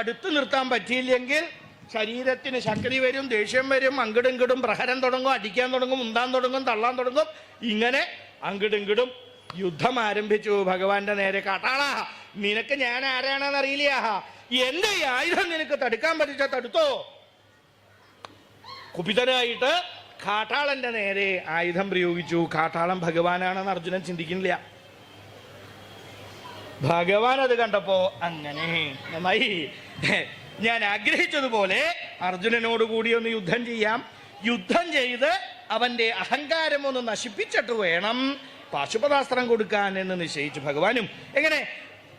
തടുത്തു നിർത്താൻ പറ്റിയില്ലെങ്കിൽ ശരീരത്തിന് ശക്തി വരും ദേഷ്യം വരും അങ്കിടും പ്രഹരം തുടങ്ങും അടിക്കാൻ തുടങ്ങും ഉന്താൻ തുടങ്ങും തള്ളാൻ തുടങ്ങും. ഇങ്ങനെ അങ്കിടും യുദ്ധം ആരംഭിച്ചു. ഭഗവാന്റെ നേരെ കാട്ടാളാ നിനക്ക് ഞാൻ ആരാണെന്ന് അറിയില്ല. എന്റെ ഈ ആയുധം നിനക്ക് തടുക്കാൻ പറ്റിച്ച തടുത്തോ? കുപിതനായിട്ട് കാട്ടാളന്റെ നേരെ ആയുധം പ്രയോഗിച്ചു. കാട്ടാളം ഭഗവാനാണെന്ന് അർജുനൻ ചിന്തിക്കുന്നില്ല. ഭഗവാൻ അത് കണ്ടപ്പോ അങ്ങനെ. നന്നായി. ഞാൻ ആഗ്രഹിച്ചതുപോലെ അർജുനനോട് കൂടി ഒന്ന് യുദ്ധം ചെയ്യാം. യുദ്ധം ചെയ്ത് അവന്റെ അഹങ്കാരം ഒന്ന് നശിപ്പിച്ചിട്ട് വേണം പാശുപദാസ്ത്രം കൊടുക്കാൻ എന്ന് നിശ്ചയിച്ചു ഭഗവാനും. എങ്ങനെ?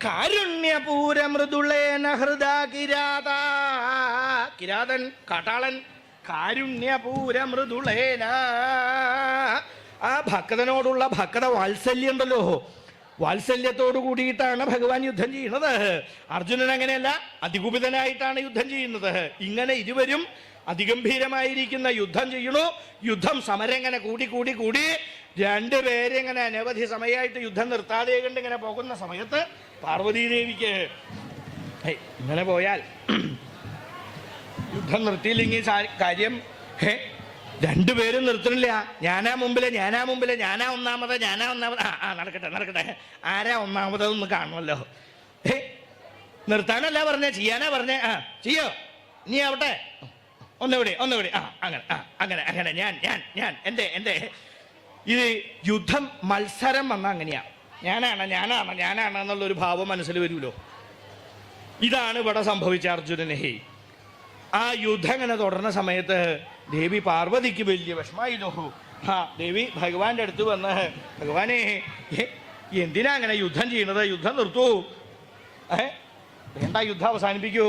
കാരുണ്യപൂര മൃദുളേന ഹൃദ കിരാത. കിരാതൻ കാട്ടാളൻ കാരുണ്യപൂര മൃദുളേന ആ ഭക്തനോടുള്ള ഭക്ത വാത്സല്യം ഉണ്ടല്ലോ വാത്സല്യത്തോടു കൂടിയിട്ടാണ് ഭഗവാൻ യുദ്ധം ചെയ്യുന്നത്. അർജുനൻ അങ്ങനെയല്ല അതികുപിതനായിട്ടാണ് യുദ്ധം ചെയ്യുന്നത്. ഇങ്ങനെ ഇരുവരും അതിഗംഭീരമായിരിക്കുന്ന യുദ്ധം ചെയ്യണു യുദ്ധം സമരം ഇങ്ങനെ കൂടി കൂടി കൂടി രണ്ടുപേരെ ഇങ്ങനെ അനവധി സമയമായിട്ട് യുദ്ധം നിർത്താതെ കണ്ട് ഇങ്ങനെ പോകുന്ന സമയത്ത് പാർവതീദേവിക്ക് ഇങ്ങനെ പോയാൽ യുദ്ധം നിർത്തിയില്ലെങ്കിൽ കാര്യം ഹേ രണ്ടുപേരും നിർത്തണില്ല. ഞാനാ മുമ്പിൽ ഞാനാ മുമ്പിൽ ഞാനാ ഒന്നാമത് ഞാനാ ഒന്നാമത്. ആ നടക്കട്ടെ നടക്കട്ടെ. ആരാ ഒന്നാമതെന്ന് കാണുമല്ലോ. ഏ നിർത്താനല്ല പറഞ്ഞേ ചെയ്യാനാ പറഞ്ഞേ. ആ ചെയ്യോ? നീ ആവട്ടെ. ഒന്നുകൂടി ഒന്നുകൂടി. ആ അങ്ങനെ ആ അങ്ങനെ അങ്ങനെ. ഞാൻ ഞാൻ ഞാൻ എന്റെ എന്റെ. ഇത് യുദ്ധം മത്സരം വന്ന അങ്ങനെയാ. ഞാനാണ് ഞാനാണ് ഞാനാണ് എന്നുള്ളൊരു ഭാവം മനസ്സിൽ വരുമല്ലോ. ഇതാണ് ഇവിടെ സംഭവിച്ച അർജുനനെ. ആ യുദ്ധം ഇങ്ങനെ തുടർന്ന സമയത്ത് ദേവി പാർവതിക്ക് വലിയ വിഷമായി വിഷമായിരുന്നു ആ ദേവി ഭഗവാന്റെ അടുത്ത് വന്ന് ഭഗവാനെ എന്തിനാ അങ്ങനെ യുദ്ധം ചെയ്യുന്നത്? യുദ്ധം നിർത്തൂ. ഏ വേണ്ട യുദ്ധം അവസാനിപ്പിക്കൂ.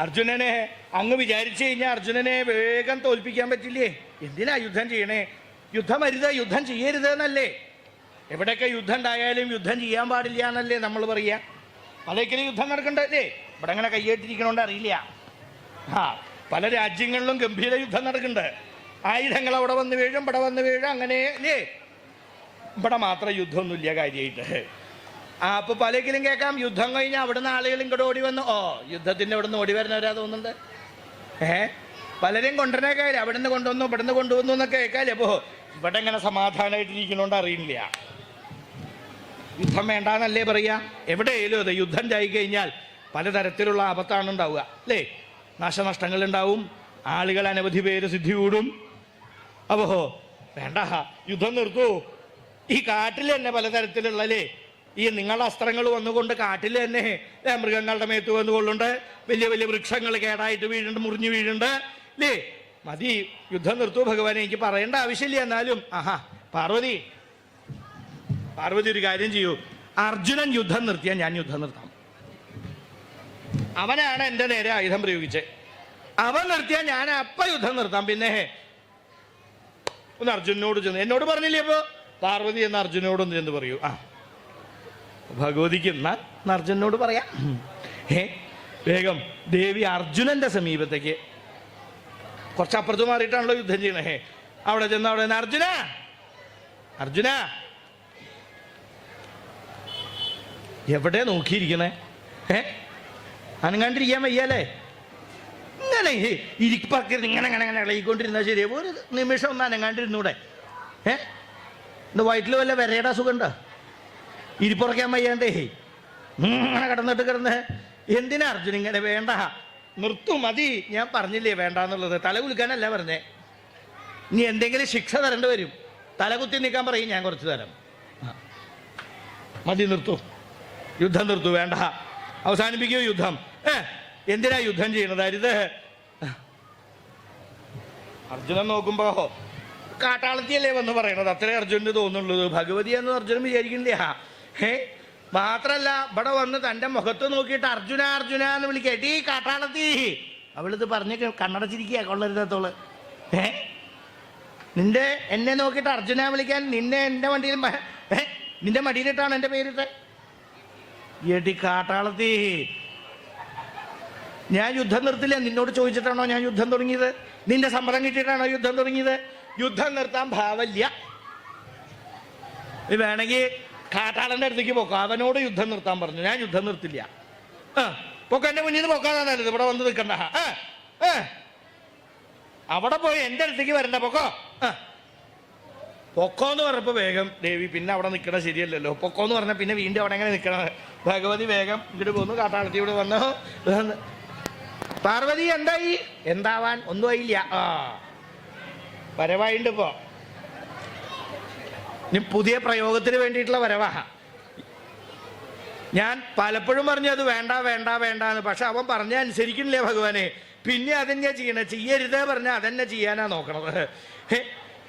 അർജുനനെ അങ്ങ് വിചാരിച്ചു കഴിഞ്ഞാൽ അർജുനനെ വേഗം തോൽപ്പിക്കാൻ പറ്റില്ലേ? എന്തിനാ യുദ്ധം ചെയ്യണേ? യുദ്ധം അരുത് യുദ്ധം ചെയ്യരുത് എന്നല്ലേ? എവിടെയൊക്കെ യുദ്ധം ഉണ്ടായാലും യുദ്ധം ചെയ്യാൻ പാടില്ല എന്നല്ലേ നമ്മൾ പറയുക പലയ്ക്കലും യുദ്ധം നടക്കണ്ടല്ലേ? ഇവിടെ അങ്ങനെ കയ്യേറ്റിരിക്കണോണ്ട് അറിയില്ല. ആ പല രാജ്യങ്ങളിലും ഗംഭീര യുദ്ധം നടക്കുന്നുണ്ട്. ആയുധങ്ങൾ അവിടെ വന്ന് വീഴും ഇവിടെ വന്ന് വീഴും അങ്ങനെ അല്ലേ ഇവിടെ മാത്രം യുദ്ധമൊന്നുമില്ല കാര്യമായിട്ട്. ആ അപ്പൊ പലക്കിലും കേൾക്കാം യുദ്ധം കഴിഞ്ഞാൽ അവിടുന്ന് ആളുകൾ ഇങ്ങോട്ട് ഓടി വന്നു ഓ യുദ്ധത്തിന്റെ അവിടുന്ന് ഓടി വരുന്നവരാ തോന്നുന്നുണ്ട്. ഏ? പലരെയും കൊണ്ടുവരണ കാര്യം അവിടെ നിന്ന് കൊണ്ടുവന്നു ഇവിടെ നിന്ന് കൊണ്ടുവന്നു എന്നൊക്കെ കേൾക്കാല്ലേ അപ്പോ ഇവിടെ ഇങ്ങനെ സമാധാനമായിട്ടിരിക്കണോണ്ട് അറിയില്ല. യുദ്ധം വേണ്ടാന്നല്ലേ പറയാ? എവിടെയായാലും അതെ യുദ്ധം ചായി കഴിഞ്ഞാൽ പലതരത്തിലുള്ള ആപത്താണ് ഉണ്ടാവുക അല്ലേ? നാശനഷ്ടങ്ങൾ ഉണ്ടാവും ആളുകൾ അനവധി പേര് സിദ്ധി കൂടും. അപ്പോ വേണ്ട യുദ്ധം നിർത്തൂ. ഈ കാട്ടിൽ തന്നെ പലതരത്തിലുള്ള അല്ലേ ഈ നിങ്ങളുടെ അസ്ത്രങ്ങൾ വന്നുകൊണ്ട് കാട്ടിൽ തന്നെ മൃഗങ്ങളുടെ മേത്ത് വന്ന് കൊള്ളുണ്ട്. വലിയ വലിയ വൃക്ഷങ്ങൾ കേടായിട്ട് വീഴുണ്ട് മുറിഞ്ഞു വീഴുണ്ട് അല്ലേ മതി യുദ്ധം നിർത്തു ഭഗവാനെ എനിക്ക് പറയേണ്ട ആവശ്യമില്ല എന്നാലും. ആഹാ പാർവതി പാർവതി ഒരു കാര്യം ചെയ്യൂ. അർജുനൻ യുദ്ധം നിർത്തിയാൽ ഞാൻ യുദ്ധം നിർത്താം. അവനാണ് എന്റെ നേരെ ആയുധം പ്രയോഗിച്ചത് അവൻ നിർത്തിയാൽ ഞാൻ അപ്പ യുദ്ധം നിർത്താം. പിന്നെ ഒന്ന് അർജുനോട് ചെന്ന് എന്നോട് പറഞ്ഞില്ലേ ഇപ്പോ പാർവതി എന്ന് അർജുനോടൊന്ന് ചെന്ന് പറയൂ. ആ. ഭഗവതിക്ക് എന്നാൽ അർജുനോട് പറയാം. ഏ വേഗം. ദേവി അർജുനന്റെ സമീപത്തേക്ക്. കുറച്ചപ്പുറത്ത് മാറിയിട്ടാണല്ലോ യുദ്ധം ചെയ്യണേ. ഹേ അവിടെ ചെന്ന് അവിടെ അർജുന! അർജുന! എവിടെ നോക്കിയിരിക്കണേ? ഏ അനങ്ങാണ്ടിരിക്കാൻ വയ്യാലേ ഇങ്ങനെ ഇരിപ്പാക്കരുത് ഇങ്ങനെ ഇങ്ങനെ ഇങ്ങനെ ഇളകിക്കൊണ്ടിരുന്നാൽ ശരി ഒരു നിമിഷം ഒന്ന് അനങ്ങാണ്ടിരുന്നൂടെ. ഏ? ഇന്ന് വയറ്റിൽ വല്ല വിരയുടെ അസുഖമുണ്ടോ ഇരിപ്പുറക്കാൻ വയ്യാണ്ടേ. ഇങ്ങനെ കിടന്നിട്ട് കിടന്ന്. എന്തിനാ അർജുൻ ഇങ്ങനെ വേണ്ട? നിർത്തു മതി. ഞാൻ പറഞ്ഞില്ലേ വേണ്ട എന്നുള്ളത്. തല കുലിക്കാനല്ല പറഞ്ഞേ. ഇനി എന്തെങ്കിലും ശിക്ഷ തരേണ്ടി വരും. തല കുത്തി നിൽക്കാൻ പറയും ഞാൻ കുറച്ച് തരാം. മതി നിർത്തു. യുദ്ധം നിർത്തു വേണ്ട. അവസാനിപ്പിക്കൂ യുദ്ധം. ഏ എന്തിനാ യുദ്ധം ചെയ്യണത് അരുത്? അർജുനൻ നോക്കുമ്പോ കാട്ടാളത്തിയല്ലേ വന്ന് പറയണത്? അത്രേ അർജുനന് തോന്നുള്ളൂ. ഭഗവതി എന്ന് അർജുനൻ വിചാരിക്കണില്ല ഹേ മാത്രല്ല ഇവിടെ വന്ന് തന്റെ മുഖത്ത് നോക്കിയിട്ട് അർജുന അർജുന എന്ന് വിളിക്കേട്ടി കാട്ടാളത്തി. അവളിത് പറഞ്ഞ് കണ്ണടച്ചിരിക്കുക കൊള്ളരുതത്തോൾ. ഏ നിന്റെ എന്നെ നോക്കിയിട്ട് അർജുന വിളിക്കാൻ നിന്നെ എന്റെ വണ്ടിയിൽ നിന്റെ മടിയിലിട്ടാണ് എന്റെ പേരിട്ട് എടി കാട്ടാളത്തി ഞാൻ യുദ്ധം നിർത്തില്ല. നിന്നോട് ചോദിച്ചിട്ടാണോ ഞാൻ യുദ്ധം തുടങ്ങിയത്? നിന്റെ സമ്മതം കിട്ടിയിട്ടാണോ യുദ്ധം തുടങ്ങിയത്? യുദ്ധം നിർത്താൻ ഭാവല്ല. വേണമെങ്കിൽ കാട്ടാളന്റെ അടുത്തേക്ക് പോക്കോ. അവനോട് യുദ്ധം നിർത്താൻ പറഞ്ഞു. ഞാൻ യുദ്ധം നിർത്തില്ല. ആ പൊക്ക. എന്റെ മുന്നിൽ നിന്ന് പൊക്കാതാ ഇവിടെ വന്ന് നിൽക്കണ്ട. അവിടെ പോയി എന്റെ അടുത്തേക്ക് വരണ്ട. പൊക്കോ. പൊക്കോ എന്ന് പറഞ്ഞപ്പോ വേഗം ദേവി പിന്നെ അവിടെ നിൽക്കണ ശരിയല്ലല്ലോ. പൊക്കോ എന്ന് പിന്നെ വീണ്ടും അവിടെ എങ്ങനെ നിൽക്കണം ഭഗവതി വേഗം ഇങ്ങോട്ട് പോന്നു. കാട്ടാളത്തി ഇവിടെ വന്നു. പാർവതി എന്തായി? എന്താവാൻ ഒന്നും ആയില്ല. ആ. വരവായിണ്ട് ഇപ്പോ. ഇനി പുതിയ പ്രയോഗത്തിന് വേണ്ടിയിട്ടുള്ള വരവാ. ഞാൻ പലപ്പോഴും പറഞ്ഞു അത് വേണ്ട വേണ്ട വേണ്ട എന്ന് പക്ഷെ അവൻ പറഞ്ഞ അനുസരിക്കണില്ലേ ഭഗവാനെ? പിന്നെ അതെന്നെ ചെയ്യണം? ചെയ്യരുതേ പറഞ്ഞ അതെന്നെ ചെയ്യാനാ നോക്കണത്.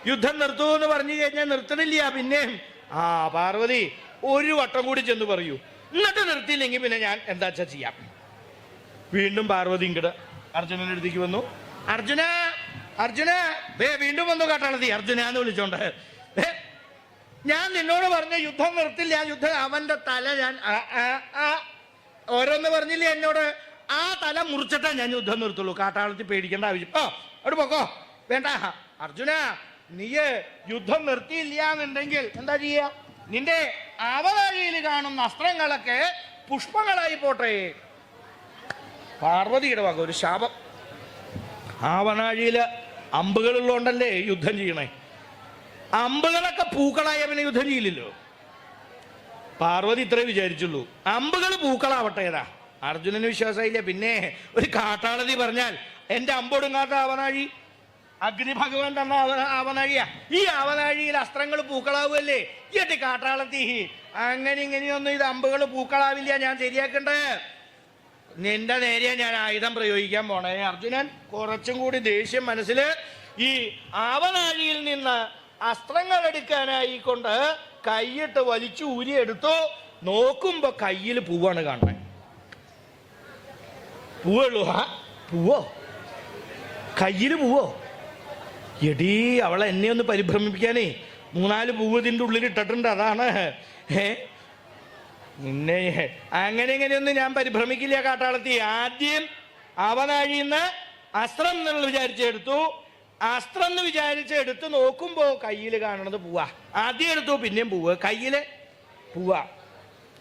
യുദ്ധം നിർത്തൂ എന്ന് പറഞ്ഞു കഴിഞ്ഞാൽ നിർത്തണില്ല. പിന്നെ ആ പാർവതി ഒരു വട്ടം കൂടി ചെന്ന് പറയൂ. എന്നിട്ട് നിർത്തിയില്ലെങ്കിൽ പിന്നെ ഞാൻ എന്താ വെച്ചാ ചെയ്യാം? വീണ്ടും പാർവതി ഇങ്ങട് അർജുനന്റെ അടുത്തേക്ക് വന്നു. അർജുന അർജുന വേ വീണ്ടും വന്നു കാട്ടാളത്തി. അർജുന എന്ന് വിളിച്ചോണ്ട് ഞാൻ നിന്നോട് പറഞ്ഞ യുദ്ധം നിർത്തില്ല. യുദ്ധം അവന്റെ തല ഞാൻ ഓരോന്ന് പറഞ്ഞില്ലേ എന്നോട്? ആ തല മുറിച്ചിട്ടാ ഞാൻ യുദ്ധം നിർത്തുള്ളൂ. കാട്ടാളത്തി പേടിക്കേണ്ട ആവശ്യം. ഓ അവിടെ പോക്കോ. വേണ്ട. അർജുന നീ യുദ്ധം നിർത്തിയില്ല എന്നുണ്ടെങ്കിൽ എന്താ ചെയ്യ? നിന്റെ അവതാരിയിൽ കാണുന്ന അസ്ത്രങ്ങളൊക്കെ പുഷ്പങ്ങളായി പോട്ടെ. പാർവതിയുടെ വക ഒരു ശാപം. ആവനാഴിയിൽ അമ്പുകളുള്ളതുകൊണ്ടല്ലേ യുദ്ധം ചെയ്യണേ? അമ്പുകളൊക്കെ പൂക്കളായ പിന്നെ യുദ്ധം ചെയ്യില്ലല്ലോ. പാർവതി ഇത്രേ വിചാരിച്ചുള്ളൂ. അമ്പുകൾ പൂക്കളാവട്ടെ ഏതാ അർജുനന് വിശ്വാസമില്ല പിന്നെ ഒരു കാട്ടാളതി പറഞ്ഞാൽ എന്റെ അമ്പൊടുങ്ങാത്ത ആവനാഴി അഗ്നി ഭഗവാൻ തന്ന ആവനാഴിയ ഈ ആവനാഴിയിൽ അസ്ത്രങ്ങൾ പൂക്കളാവുമല്ലേ എട്ടി കാട്ടാളത്തി അങ്ങനെ ഇങ്ങനെയൊന്നും ഇത് അമ്പുകൾ പൂക്കളാവില്ല. ഞാൻ ശരിയാക്കണ്ടേ? നിന്റെ നേരെ ഞാൻ ആയുധം പ്രയോഗിക്കാൻ പോണേ അർജുനൻ. കുറച്ചും കൂടി ദേഷ്യം മനസ്സിൽ ഈ ആവനാഴിയിൽ നിന്ന് അസ്ത്രങ്ങൾ എടുക്കാനായി കൊണ്ട് കൈയിട്ട് വലിച്ചു ഊരി ഊരിയെടുത്തു നോക്കുമ്പോ കയ്യിൽ പൂവാണ് കാണുന്നത് പൂവുള്ളൂ ആ പൂവോ? കയ്യിൽ പൂവോ? എടീ അവളെ എന്നെ ഒന്ന് പരിഭ്രമിപ്പിക്കാനേ. മൂന്നാൽ പൂവ് ഇതിന്റെ ഉള്ളിൽ ഇട്ടിട്ടുണ്ട് അതാണ്. ഏ? നിന്നെ അങ്ങനെ ഇങ്ങനെയൊന്നും ഞാൻ പരിഭ്രമിക്കില്ല കാട്ടാളത്തി. ആദ്യം അവനഴിയുന്ന അസ്ത്രം എന്നുള്ള വിചാരിച്ചെടുത്തു അസ്ത്രം എന്ന് വിചാരിച്ചെടുത്ത് നോക്കുമ്പോ കയ്യിൽ കാണുന്നത് പൂവ. ആദ്യം എടുത്തു പിന്നെയും പൂവ്. കയ്യിൽ പൂവ.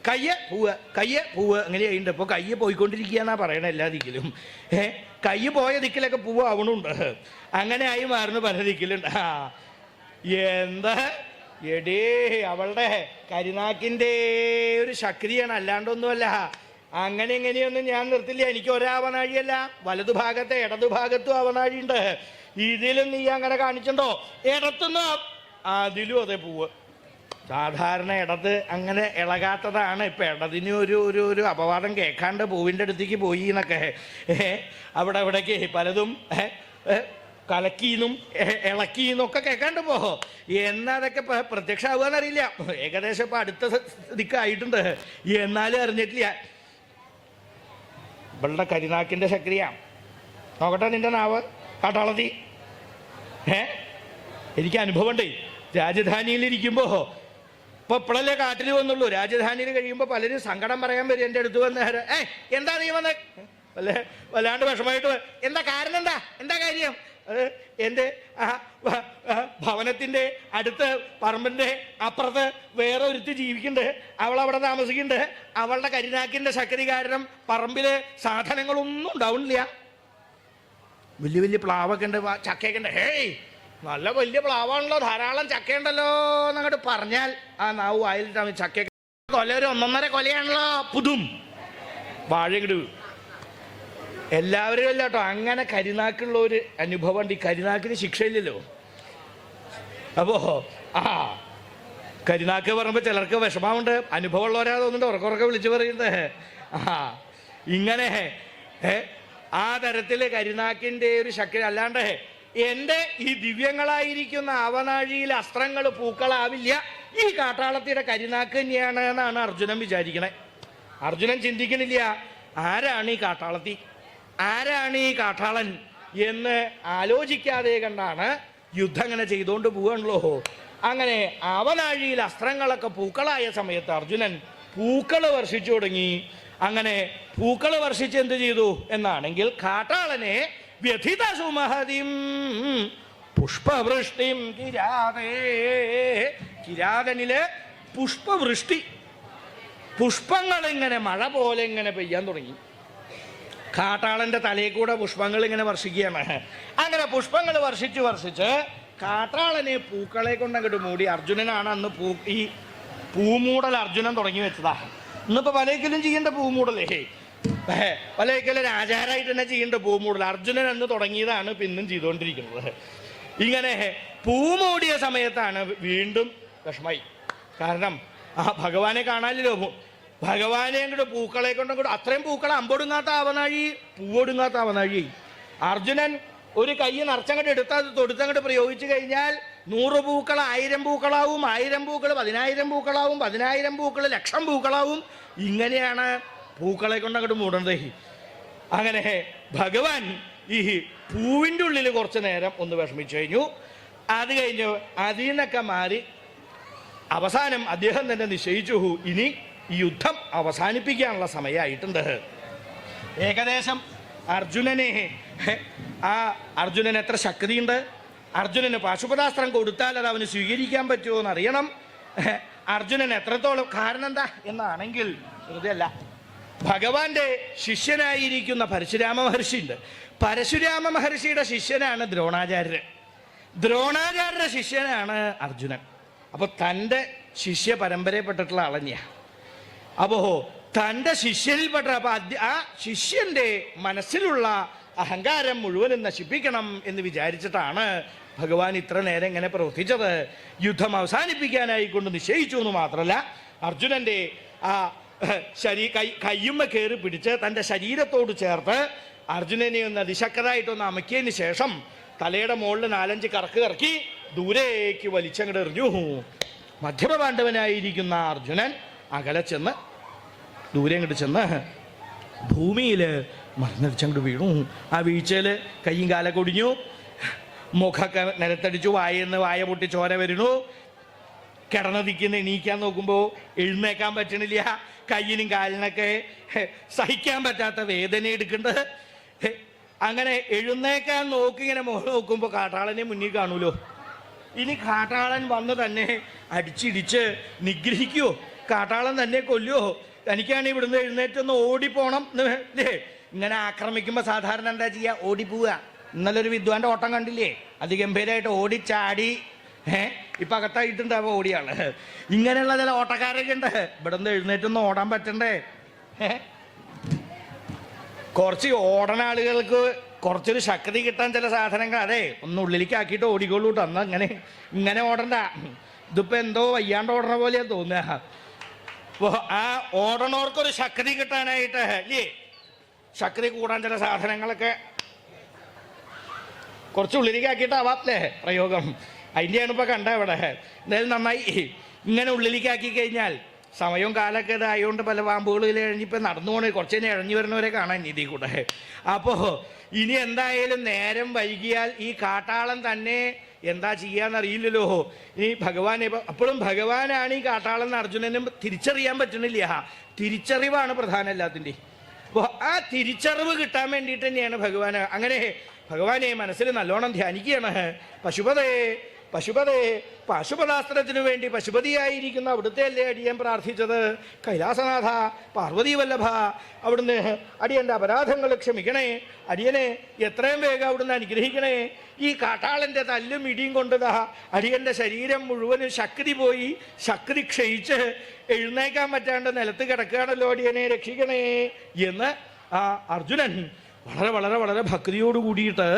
കയ്യ് പൂവ് കയ്യ് പൂവ്. അങ്ങനെ അങ്ങനെയുണ്ട് ഇപ്പൊ കയ്യ് പോയിക്കൊണ്ടിരിക്കുകയെന്നാ പറയണ എല്ലാ ദിക്കിലും. ഏ? കയ്യ് പോയ ദിക്കിലൊക്കെ പൂവ് ആവണുണ്ട്. അങ്ങനെ ആയി മാറുന്നു പല ദിക്കിലുണ്ട്. ആ എന്താ? എടേ അവളുടെ കരിനാക്കിന്റെ ഒരു ശക്തിയാണ് അല്ലാണ്ടൊന്നുമല്ല. അങ്ങനെ എങ്ങനെയൊന്നും ഞാൻ നിർത്തില്ല. എനിക്ക് ഒരാവനാഴിയല്ല വലതുഭാഗത്തെ ഇടതുഭാഗത്തും അവനാഴിയുണ്ട്. ഇതിലും നീ അങ്ങനെ കാണിച്ചിട്ടുണ്ടോ? ഇടത്തുനിന്ന് അതിലും അതെ പൂവ്. സാധാരണ ഇടത് അങ്ങനെ ഇളകാത്തതാണ് ഇപ്പൊ ഇടതിന് ഒരു ഒരു ഒരു അപവാദം കേൾക്കാണ്ട് പൂവിന്റെ അടുത്തേക്ക് പോയി എന്നൊക്കെ. അവിടെ അവിടേക്ക് പലതും കലക്കീന്നും ഇളക്കീന്നൊക്കെ കേൾക്കാണ്ട് പോ. എന്നതൊക്കെ പ്രത്യക്ഷമാവുകയെന്നറിയില്ല. ഏകദേശം ഇപ്പൊ അടുത്ത സ്ഥിതിക്കായിട്ടുണ്ട് എന്നാലും അറിഞ്ഞിട്ടില്ല. ഇവളുടെ കരിനാക്കിന്റെ ശക്തിയാ നോക്കട്ടെ നിന്റെ നാവ് കാട്ടാളത്തി. ഏ എനിക്ക് അനുഭവമുണ്ട്. രാജധാനിയിൽ ഇപ്പൊ ഇപ്പോഴല്ലേ കാട്ടിൽ വന്നുള്ളൂ. രാജധാനിയിൽ കഴിയുമ്പോൾ പലരും സങ്കടം പറയാൻ വരും എന്റെ അടുത്ത് വന്ന ഏ എന്താ നീ വന്ന? വല്ല വല്ലാണ്ട് വിഷമമായിട്ട് എന്താ കാരണം എന്താ? എന്താ കാര്യം? എന്റെ ആ, ഭവനത്തിന്റെ അടുത്ത് പറമ്പിന്റെ അപ്പുറത്ത് വേറെ ഒരുത്തി ജീവിക്കുന്നുണ്ട്. അവൾ അവിടെ താമസിക്കുന്നുണ്ട്. അവളുടെ കരിനാക്കിന്റെ ശക്തി കാരണം പറമ്പിൽ സാധനങ്ങളൊന്നും ഉണ്ടാവുന്നില്ല. വലിയ വലിയ പ്ലാവൊക്കെ ഉണ്ട് ചക്കയൊക്കെ ഉണ്ട്. ഹേയ് നല്ല വലിയ പ്ലാവാണല്ലോ ധാരാളം ചക്കയുണ്ടല്ലോ എന്നങ്ങോട്ട് പറഞ്ഞാൽ ആ നാവ് വായിലിട്ടാണ് ചക്ക കൊല ഒരു ഒന്നൊന്നര കൊലയാണല്ലോ. പുതും. വാഴകിട് എല്ലാവരും അല്ല കേട്ടോ അങ്ങനെ കരിനാക്കുള്ള ഒരു അനുഭവം ഉണ്ട് ഈ കരിനാക്കിന് ശിക്ഷയില്ലല്ലോ. അപ്പോ ആ കരിനാക്ക് പറയുമ്പോൾ ചിലർക്ക് വിഷമമുണ്ട്. അനുഭവമുള്ളവരാ തോന്നുന്നുണ്ട് ഉറക്കുറക്കെ വിളിച്ചു പറയുന്നത്. ആ ഇങ്ങനെ ഏ, ആ തരത്തിൽ കരിനാക്കിന്റെ ഒരു ശക്തി അല്ലാണ്ട് എന്റെ ഈ ദിവ്യങ്ങളായിരിക്കുന്ന അവനാഴിയിൽ അസ്ത്രങ്ങൾ പൂക്കളാവില്ല. ഈ കാട്ടാളത്തിയുടെ കരിനാക്ക് തന്നെയാണ് എന്നാണ് അർജുനൻ വിചാരിക്കണേ. അർജുനൻ ചിന്തിക്കണില്ല ആരാണ് ഈ കാട്ടാളത്തി? ആരാണ് ഈ കാട്ടാളൻ? എന്ന് ആലോചിക്കാതെ കണ്ടാണ് യുദ്ധം അങ്ങനെ ചെയ്തുകൊണ്ട് പോവാണല്ലോ. അങ്ങനെ അവനാഴിയിൽ അസ്ത്രങ്ങളൊക്കെ പൂക്കളായ സമയത്ത് അർജുനൻ പൂക്കൾ വർഷിച്ചു തുടങ്ങി. അങ്ങനെ പൂക്കൾ വർഷിച്ച് എന്ത് ചെയ്തു? എന്നാണെങ്കിൽ കാട്ടാളനെ വ്യഥിത സുമഹതിം പുഷ്പവൃഷ്ടിം കിരാതേ. കിരാതനിലെ പുഷ്പവൃഷ്ടി. പുഷ്പങ്ങൾ ഇങ്ങനെ മഴ പോലെ ഇങ്ങനെ പെയ്യാൻ തുടങ്ങി. കാട്ടാളന്റെ തലയിൽ കൂടെ പുഷ്പങ്ങൾ ഇങ്ങനെ വർഷിക്കുകയാണ്. അങ്ങനെ പുഷ്പങ്ങൾ വർഷിച്ച് വർഷിച്ച് കാട്ടാളനെ പൂക്കളെ കൊണ്ട് അങ്ങോട്ട് മൂടി അർജുനനാണ് അന്ന് പൂ ഈ പൂമൂടൽ അർജുനൻ തുടങ്ങി വെച്ചതാ. ഇന്നിപ്പോ പലയിക്കലും ചെയ്യേണ്ട പൂമൂടലേ. ഏ, പലയ്ക്കലും ആചാരമായിട്ട് തന്നെ ചെയ്യേണ്ട പൂമൂടൽ അർജുനൻ എന്ന് തുടങ്ങിയതാണ് പിന്നും ചെയ്തുകൊണ്ടിരിക്കുന്നത്. ഇങ്ങനെ പൂമൂടിയ സമയത്താണ് വീണ്ടും വിഷമായി കാരണം ആ ഭഗവാനെ കാണാനില്ലോ ഭഗവാനെ അങ്ങോട്ട് പൂക്കളെ കൊണ്ട് അങ്ങോട്ട് അത്രയും പൂക്കളെ അമ്പൊടുങ്ങാത്ത അവനാഴി പൂവൊടുങ്ങാത്ത അവനാഴി. അർജുനൻ ഒരു കൈ നിറച്ചങ്ങോട്ട് എടുത്ത് അത് തൊടുത്തങ്ങോട്ട് പ്രയോഗിച്ചു കഴിഞ്ഞാൽ നൂറ് പൂക്കൾ ആയിരം പൂക്കളാവും ആയിരം പൂക്കൾ പതിനായിരം പൂക്കളാവും പതിനായിരം പൂക്കൾ ലക്ഷം പൂക്കളാവും. ഇങ്ങനെയാണ് പൂക്കളെ കൊണ്ട് അങ്ങോട്ട് മൂടണത് അങ്ങനെ ഭഗവാൻ ഈ പൂവിന്റെ ഉള്ളിൽ കുറച്ച് നേരം ഒന്ന് വിഷമിച്ചു കഴിഞ്ഞു. അത് കഴിഞ്ഞ് അതിൽ നിന്നൊക്കെ മാറി അവസാനം അദ്ദേഹം തന്നെ നിശ്ചയിച്ചു ഇനി യുദ്ധം അവസാനിപ്പിക്കാനുള്ള സമയമായിട്ടുണ്ട്. ഏകദേശം അർജുനനെ ആ അർജുനൻ എത്ര ശക്തിയുണ്ട്? അർജുനന് പാശുപതാസ്ത്രം കൊടുത്താൽ അത് അവന് സ്വീകരിക്കാൻ പറ്റുമോ എന്ന് അറിയണം ഹെ, അർജുനൻ എത്രത്തോളം കാരണം എന്താ? എന്നാണെങ്കിൽ അല്ല. ഭഗവാന്റെ ശിഷ്യനായിരിക്കുന്ന പരശുരാമ മഹർഷിയുണ്ട്. പരശുരാമ മഹർഷിയുടെ ശിഷ്യനാണ് ദ്രോണാചാര്യർ. ദ്രോണാചാര്യരുടെ ശിഷ്യനാണ് അർജുനൻ. അപ്പോൾ തന്റെ ശിഷ്യ പരമ്പരയിൽപ്പെട്ടിട്ടുള്ള അളഞ്ഞ അപ്പോ തന്റെ ശിഷ്യനിൽപ്പെട്ട അപ്പൊ ആ ശിഷ്യന്റെ മനസ്സിലുള്ള അഹങ്കാരം മുഴുവനും നശിപ്പിക്കണം എന്ന് വിചാരിച്ചിട്ടാണ് ഭഗവാൻ ഇത്ര നേരം ഇങ്ങനെ പ്രവർത്തിച്ചത്. യുദ്ധം അവസാനിപ്പിക്കാനായിക്കൊണ്ട് നിശ്ചയിച്ചു എന്ന് മാത്രമല്ല അർജുനന്റെ ആ ശരീ കൈ കയ്യുമ്മ കയറി പിടിച്ച് തന്റെ ശരീരത്തോട് ചേർത്ത് അർജുനനെ ഒന്ന് അതിശക്തരായിട്ടൊന്ന് അമക്കിയതിന് ശേഷം തലയുടെ മുകളിൽ നാലഞ്ച് കറക്ക് കറക്കി ദൂരേക്ക് വലിച്ചങ്ങോട്ട് എറിഞ്ഞു. മധ്യമപാണ്ഡവനായിരിക്കുന്ന അർജുനൻ അകലെ ചെന്ന് ദൂരെ അങ്ങോട്ട് ചെന്ന് ഭൂമിയിൽ മറന്നടിച്ചങ്ങോട്ട് വീണു. ആ വീഴ്ചയിൽ കയ്യും കാലൊക്കെ ഒടിഞ്ഞു. മുഖമൊക്കെ നിലത്തടിച്ചു വായെന്ന് വായ പൊട്ടി ചോര വരുന്നു. കിടന്ന് നിൽക്കുന്ന എണീക്കാൻ നോക്കുമ്പോൾ എഴുന്നേക്കാൻ പറ്റണില്ല. കയ്യിനും കാലിനൊക്കെ സഹിക്കാൻ പറ്റാത്ത വേദന എടുക്കേണ്ടത് അങ്ങനെ എഴുന്നേക്കാൻ നോക്കി ഇങ്ങനെ മുഖം നോക്കുമ്പോൾ കാട്ടാളനെ മുന്നിൽ കാണൂലോ ഇനി കാട്ടാളൻ വന്ന് തന്നെ അടിച്ചിടിച്ച് നിഗ്രഹിക്കുവോ? കാട്ടാളൻ തന്നെ കൊല്ലുവോ? തനിക്കാണ് ഇവിടുന്ന് എഴുന്നേറ്റൊന്ന് ഓടിപ്പോണം ഇങ്ങനെ ആക്രമിക്കുമ്പോൾ സാധാരണ എന്താ ചെയ്യുക ഓടിപ്പോവുക ഇന്നലെ ഒരു വിദ്വാന്റെ ഓട്ടം കണ്ടില്ലേ? അതിഗംഭീരമായിട്ട് ഓടിച്ചാടി. ഏ? ഇപ്പൊ അകത്തായിട്ടുണ്ടാവുക ഓടിയാണ്. ഇങ്ങനെയുള്ള ചില ഓട്ടക്കാരൊക്കെ ഉണ്ട്. ഇവിടെ നിന്ന് എഴുന്നേറ്റൊന്നും ഓടാൻ പറ്റണ്ടേ? കുറച്ച് ഓടണ ആളുകൾക്ക് കുറച്ചൊരു ശക്തി കിട്ടാൻ ചില സാധനങ്ങൾ അതെ ഒന്ന് ഉള്ളിലേക്ക് ആക്കിയിട്ട് ഓടിക്കോളൂ കേട്ടോ അന്ന് അങ്ങനെ ഇങ്ങനെ ഓടണ്ട. ഇതിപ്പോ എന്തോ വയ്യാണ്ട് ഓടണ പോലെയാ തോന്നുക. അപ്പോ ആ ഓടണവർക്കൊരു ശക്തി കിട്ടാനായിട്ട് അല്ലേ ശക്തി കൂടാൻ ചില സാധനങ്ങളൊക്കെ കുറച്ച് ഉള്ളിലേക്ക് ആക്കിയിട്ടാവാത്തേ പ്രയോഗം. അതിന്റെയാണ് ഇപ്പോൾ കണ്ട ഇവിടെ എന്തായാലും നന്നായി. ഇങ്ങനെ ഉള്ളിലേക്ക് ആക്കി കഴിഞ്ഞാൽ സമയവും കാലൊക്കെ ഇതായതുകൊണ്ട് പല പാമ്പുകളും കഴിഞ്ഞിപ്പോൾ നടന്നു പോകണേ കുറച്ച് തന്നെ ഇഴഞ്ഞു വരുന്നവരെ കാണാൻ ഇതിൽ കൂടെ. അപ്പോൾ ഇനി എന്തായാലും നേരം വൈകിയാൽ ഈ കാട്ടാളൻ തന്നെ എന്താ ചെയ്യാന്നറിയില്ലല്ലോ ഇനി ഭഗവാൻ അപ്പോഴും ഭഗവാനാണ് ഈ കാട്ടാളൻ എന്ന് അർജുനനും തിരിച്ചറിയാൻ പറ്റണില്ല തിരിച്ചറിവാണ് പ്രധാനം എല്ലാത്തിന്റെയും അപ്പോൾ ആ തിരിച്ചറിവ് കിട്ടാൻ വേണ്ടിയിട്ട് തന്നെയാണ് ഭഗവാൻ അങ്ങനെ ഭഗവാനെ മനസ്സിൽ നല്ലോണം ധ്യാനിക്കുകയാണ്. പശുപതേ പശുപതേ പശുപതാസ്ത്രത്തിനു വേണ്ടി പശുപതിയായിരിക്കുന്ന അവിടുത്തെ അല്ലേ അടിയൻ പ്രാർത്ഥിച്ചത്? കൈലാസനാഥ പാർവതി വല്ലഭ അവിടുന്ന് അടിയന്റെ അപരാധങ്ങൾ ക്ഷമിക്കണേ. അടിയനെ എത്രയും വേഗം അവിടുന്ന് അനുഗ്രഹിക്കണേ. ഈ കാട്ടാളന്റെ തല്ലും ഇടിയും കൊണ്ടതാ അടിയന്റെ ശരീരം മുഴുവനും ശക്തി പോയി ശക്തി ക്ഷയിച്ച് എഴുന്നേക്കാൻ പറ്റാണ്ട് നിലത്ത് കിടക്കുകയാണല്ലോ അടിയനെ രക്ഷിക്കണേ എന്ന് ആ അർജുനൻ വളരെ വളരെ വളരെ ഭക്തിയോട് കൂടിയിട്ട്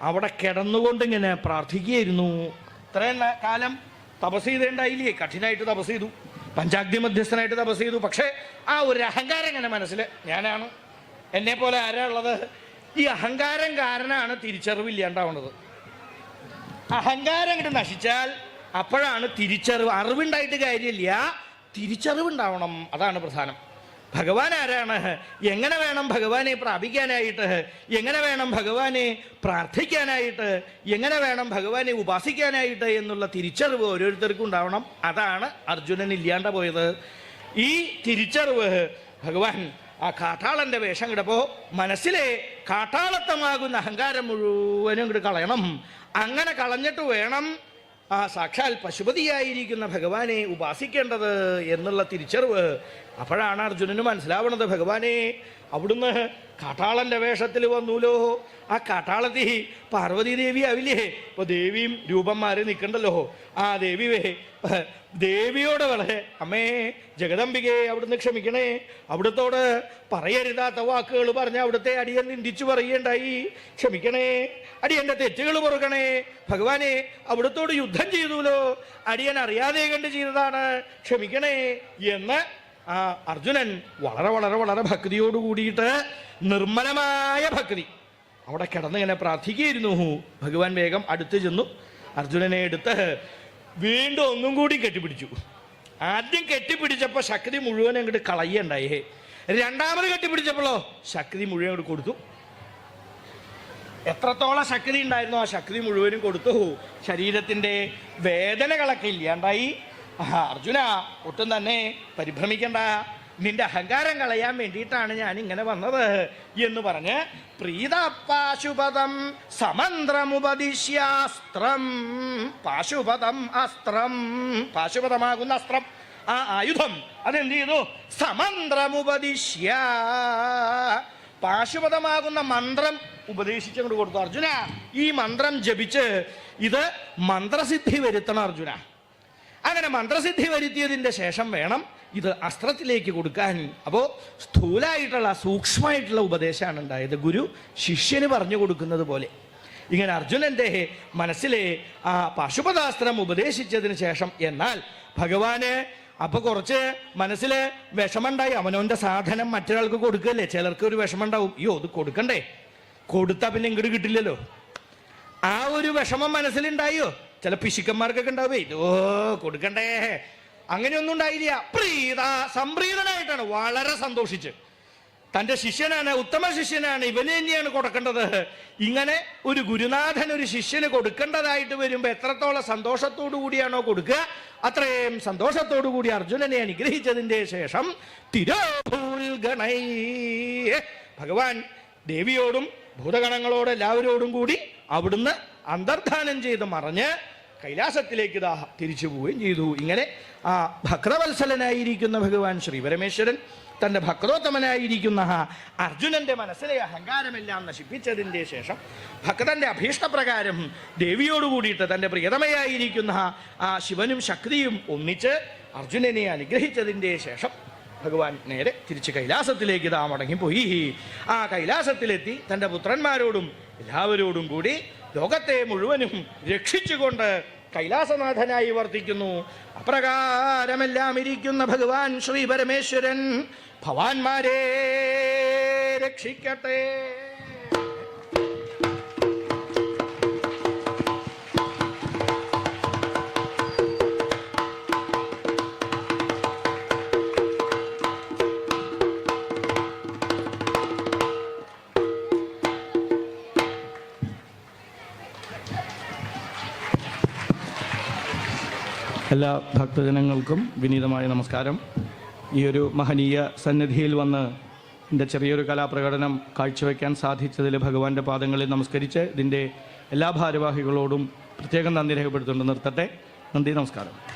അവിടെ കിടന്നുകൊണ്ട് ഇങ്ങനെ പ്രാർത്ഥിക്കുകയായിരുന്നു. ഇത്രയും കാലം തപസ് ചെയ്തേണ്ടായില്ലേ? കഠിനായിട്ട് തപസ് ചെയ്തു. പഞ്ചാഗ്നി മധ്യസ്ഥനായിട്ട് തപസ് ചെയ്തു. പക്ഷേ ആ ഒരു അഹങ്കാരം ഇങ്ങനെ മനസ്സിൽ ഞാനാണ്. എന്നെ പോലെ ആരാ ഉള്ളത്? ഈ അഹങ്കാരം കാരണമാണ് തിരിച്ചറിവില്ലാണ്ടാവുന്നത് അഹങ്കാരം ഇങ്ങോട്ട് നശിച്ചാൽ അപ്പോഴാണ് തിരിച്ചറിവ്. അറിവുണ്ടായിട്ട് കാര്യമില്ല. തിരിച്ചറിവുണ്ടാവണം. അതാണ് പ്രധാനം. ഭഗവാൻ ആരാണ് എങ്ങനെ വേണം ഭഗവാനെ പ്രാപിക്കാനായിട്ട്? എങ്ങനെ വേണം ഭഗവാനെ പ്രാർത്ഥിക്കാനായിട്ട്? എങ്ങനെ വേണം ഭഗവാനെ ഉപാസിക്കാനായിട്ട് എന്നുള്ള തിരിച്ചറിവ് ഓരോരുത്തർക്കും ഉണ്ടാവണം. അതാണ് അർജുനൻ ഇല്ലാണ്ട പോയത്. ഈ തിരിച്ചറിവ് ഭഗവാൻ ആ കാട്ടാളന്റെ വേഷം കിടപ്പോ മനസ്സിലെ കാട്ടാളത്തമാകുന്ന അഹങ്കാരം മുഴുവനും ഇങ്ങോട്ട് കളയണം. അങ്ങനെ കളഞ്ഞിട്ട് വേണം ആ സാക്ഷാൽ പശുപതിയായിരിക്കുന്ന ഭഗവാനെ ഉപാസിക്കേണ്ടത് എന്നുള്ള തിരിച്ചറിവ് അപ്പോഴാണ് അർജുനന് മനസ്സിലാവണത് ഭഗവാനെ അവിടുന്ന് കാട്ടാളന്റെ വേഷത്തിൽ വന്നൂലോ? ആ കാട്ടാളത്തി പാർവതി ദേവി ആവില്ലേ? ഇപ്പൊ ദേവിയും മാറി നിൽക്കണ്ടല്ലോ ആ ദേവി വേ ദേവിയോട് വളരെ അമ്മേ ജഗദംബികയെ അവിടുന്ന് ക്ഷമിക്കണേ. അവിടുത്തോട് പറയരുതാത്ത വാക്കുകൾ പറഞ്ഞ അവിടുത്തെ അടിയൻ നിന്ദിച്ചു പറയേണ്ടായി ക്ഷമിക്കണേ അടിയന്റെ തെറ്റുകൾ പൊറുക്കണേ. ഭഗവാനെ അവിടുത്തോട് യുദ്ധം ചെയ്തുല്ലോ അടിയൻ അറിയാതെ കണ്ട് ചെയ്തതാണ്. ക്ഷമിക്കണേ എന്ന് ആ അർജുനൻ വളരെ വളരെ വളരെ ഭക്തിയോട് കൂടിയിട്ട് നിർമ്മലമായ ഭക്തി. അവിടെ കിടന്നിങ്ങനെ പ്രാർത്ഥിക്കുകയായിരുന്നു. ഭഗവാൻ വേഗം അടുത്ത് ചെന്നു. അർജുനനെ എടുത്ത് വീണ്ടും ഒന്നും കൂടി കെട്ടിപ്പിടിച്ചു. ആദ്യം കെട്ടിപ്പിടിച്ചപ്പോൾ ശക്തി മുഴുവൻ അങ്ങോട്ട് കളയുണ്ടായേ രണ്ടാമത് കെട്ടിപ്പിടിച്ചപ്പോഴോ ശക്തി മുഴുവൻ അങ്ങോട്ട് കൊടുത്തു. എത്രത്തോളം ശക്തി ഉണ്ടായിരുന്നു ആ ശക്തി മുഴുവനും കൊടുത്തു. ശരീരത്തിന്റെ വേദനകളൊക്കെ ഇല്ലാണ്ടായി. അർജുന ഒട്ടും തന്നെ പരിഭ്രമിക്കണ്ട. നിന്റെ അഹങ്കാരം കളയാൻ വേണ്ടിയിട്ടാണ് ഞാൻ ഇങ്ങനെ വന്നത് എന്ന് പറഞ്ഞ് പ്രീതപാശുപദം സമന്ത്രമുപദിശ്യാസ്ത്രം. പാശുപതം അസ്ത്രം. പാശുപതമാകുന്ന അസ്ത്രം. ആ ആയുധം അതെന്ത് ചെയ്തു? സമന്ത്രമുപദിശ്യ. പാശുപതമാകുന്ന മന്ത്രം ഉപദേശിച്ചുകൊണ്ട് കൊടുത്തു. അർജുന ഈ മന്ത്രം ജപിച്ച് ഇത് മന്ത്രസിദ്ധി വരുത്തണം അർജുന. അങ്ങനെ മന്ത്രസിദ്ധി വരുത്തിയതിന്റെ ശേഷം വേണം ഇത് അസ്ത്രത്തിലേക്ക് കൊടുക്കാൻ. അപ്പോൾ സ്ഥൂലായിട്ടുള്ള സൂക്ഷ്മമായിട്ടുള്ള ഉപദേശമാണ് ഉണ്ടായത്. ഗുരു ശിഷ്യന് പറഞ്ഞു കൊടുക്കുന്നത് പോലെ. ഇങ്ങനെ അർജുനന്റെ മനസ്സിലെ ആ പശുപദാസ്ത്രം ഉപദേശിച്ചതിന് ശേഷം എന്നാൽ ഭഗവാന് അപ്പൊ കുറച്ച് മനസ്സിൽ വിഷമുണ്ടായി അവനവന്റെ സാധനം മറ്റൊരാൾക്ക് കൊടുക്കല്ലേ? ചിലർക്ക് ഒരു വിഷമുണ്ടാവും അയ്യോ അത് കൊടുക്കണ്ടേ? കൊടുത്താ പിന്നെ ഇങ്ങോട്ട് കിട്ടില്ലല്ലോ. ആ ഒരു വിഷമം മനസ്സിലുണ്ടായോ? ചില പിശുക്കന്മാർക്കൊക്കെ ഉണ്ടാവേ ഇതോ കൊടുക്കണ്ടേ. അങ്ങനെയൊന്നും ഉണ്ടായില്ല. പ്രീത സംപ്രീതനായിട്ടാണ് വളരെ സന്തോഷിച്ച്. തന്റെ ശിഷ്യനാണ് ഉത്തമ ശിഷ്യനാണ് ഇവന് തന്നെയാണ് കൊടുക്കേണ്ടത്. ഇങ്ങനെ ഒരു ഗുരുനാഥൻ ഒരു ശിഷ്യന് കൊടുക്കേണ്ടതായിട്ട് വരുമ്പോ എത്രത്തോളം സന്തോഷത്തോടു കൂടിയാണോ കൊടുക്കുക അത്രയും സന്തോഷത്തോടു കൂടി അർജുനനെ അനുഗ്രഹിച്ചതിന്റെ ശേഷം തിരോഭൂൽ ഗണൈ ഭഗവാൻ ദേവിയോടും ഭൂതഗണങ്ങളോട് എല്ലാവരോടും കൂടി അവിടുന്ന് അന്തർധാനം ചെയ്ത് മറഞ്ഞ് കൈലാസത്തിലേക്ക് ദാ തിരിച്ചു പോവുകയും ചെയ്തു. ഇങ്ങനെ ആ ഭക്തവത്സലനായിരിക്കുന്ന ഭഗവാൻ ശ്രീ പരമേശ്വരൻ തന്റെ ഭക്തോത്തമനായിരിക്കുന്ന അർജുനന്റെ മനസ്സിലെ അഹങ്കാരമെല്ലാം നശിപ്പിച്ചതിന്റെ ശേഷം ഭക്തന്റെ അഭീഷ്ടപ്രകാരം ദേവിയോട് കൂടിയിട്ട് തന്റെ പ്രിയതമയായിരിക്കുന്ന ആ ശിവനും ശക്തിയും ഒന്നിച്ച് അർജുനനെ അനുഗ്രഹിച്ചതിന്റെ ശേഷം ഭഗവാൻ നേരെ തിരിച്ച് കൈലാസത്തിലേക്ക് ഇതാ മടങ്ങിപ്പോയി. ആ കൈലാസത്തിലെത്തി തന്റെ പുത്രന്മാരോടും എല്ലാവരോടും കൂടി ലോകത്തെ മുഴുവനും രക്ഷിച്ചുകൊണ്ട് കൈലാസനാഥനായി വർത്തിക്കുന്നു. അപ്രകാരമെല്ലാം ഇരിക്കുന്ന ഭഗവാൻ ശ്രീ പരമേശ്വരൻ ഭവാന്മാരെ രക്ഷിക്കട്ടെ. എല്ലാ ഭക്തജനങ്ങൾക്കും വിനീതമായ നമസ്കാരം. ഈ ഒരു മഹനീയ സന്നിധിയിൽ വന്ന് എന്റെ ചെറിയൊരു കലാപ്രകടനം കാഴ്ചവെക്കാൻ സാധിച്ചതിൽ ഭഗവാന്റെ പാദങ്ങളിൽ നമസ്കരിച്ച് ഇതിന്റെ എല്ലാ ഭാരവാഹികളോടും പ്രത്യേകം നന്ദി രേഖപ്പെടുത്തുകൊണ്ട് നിർത്തട്ടെ. നന്ദി നമസ്കാരം.